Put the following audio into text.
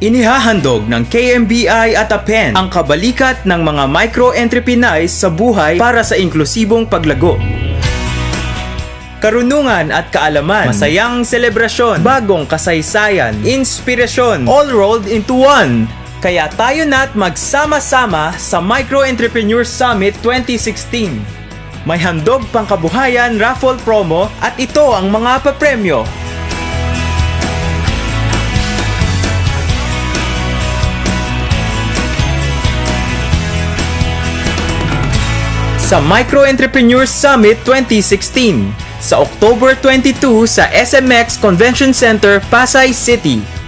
Inihahandog ng KMBI at APEN ang kabalikat ng mga micro-entrepreneurs sa buhay para sa inklusibong paglago. Karunungan at kaalaman, masayang selebrasyon, bagong kasaysayan, inspirasyon, all rolled into one. Kaya tayo na't magsama-sama sa Micro Entrepreneur Summit 2016. May handog pangkabuhayan raffle promo at ito ang mga papremyo. Sa Micro Entrepreneur Summit 2016 sa October 22 sa SMX Convention Center, Pasay City.